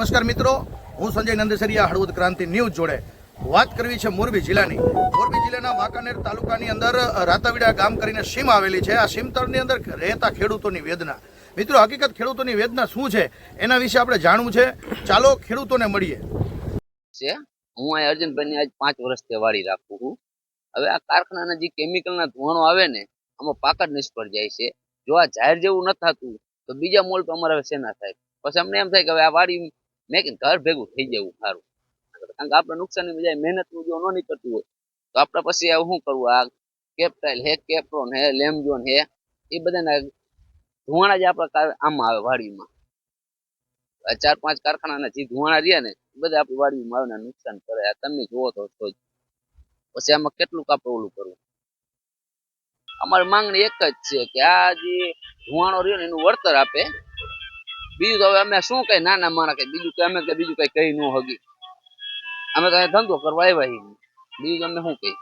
નમસ્કાર મિત્રો, હું સંજય નંદેસરિયા, હળવદ ક્રાંતિ ન્યૂઝ જોડે. વાત કરવી છે મોરબી જિલ્લાની. મોરબી જિલ્લાના વાંકાનેર તાલુકાની અંદર રાતાવીડા ગામ કરીને સીમ આવેલી છે. આ સીમતળની અંદર રહેતા ખેડૂતોની વેદના. મિત્રો, હકીકત ખેડૂતોની વેદના શું છે? એના વિશે આપણે જાણવું છે. ચાલો ખેડૂતોને મળીએ. છે. હું અહીં અર્જુનભાઈની આજ પાંચ વર્ષથી વાડી રાખું છું. હવે આ કારખાનાના જે કેમિકલના ધોવાણો આવે ને, આમાં પાક જ નિષ્ફળ જાય છે. જો આ જાહેર જેવું ન થતું, તો બીજા મોલ તો અમારે શેના થાય. પછી અમને એમ થાય કે હવે આ વાડી મેં ઘર ભેગું થઈ જવું સારું. કારણ કે આપણે નુકસાની બજાય મહેનતનું જો ન નીકળતું હોય, તો આપણે પછી શું કરવું? આ કેપટાઇલ હે, કેપ્રોન હે લેમજોન હે, એ બધાના ધુવાણા જ આપણા આમાં આવે વાડીમાં. ચાર પાંચ કારખાનાના જે ધુવાણા રહ્યા ને, એ બધા આપણી વાડીમાં આવે નુકસાન કરે. આ તમે જોવો તો છો પછી આમાં કેટલું આપણે ઓલું કરવું? અમારી માંગણી એક જ છે કે આ જે ધુવાણો રહ્યો ને, એનું વળતર આપે. બીજું તો હવે અમે શું કઈ નાના મારા કઈ, બીજું કઈ અમે કઈ, બીજું કઈ કહી ન હગી અમે તો ધંધો કરવા આવ્યા છીએ. બીજું અમે શું કહી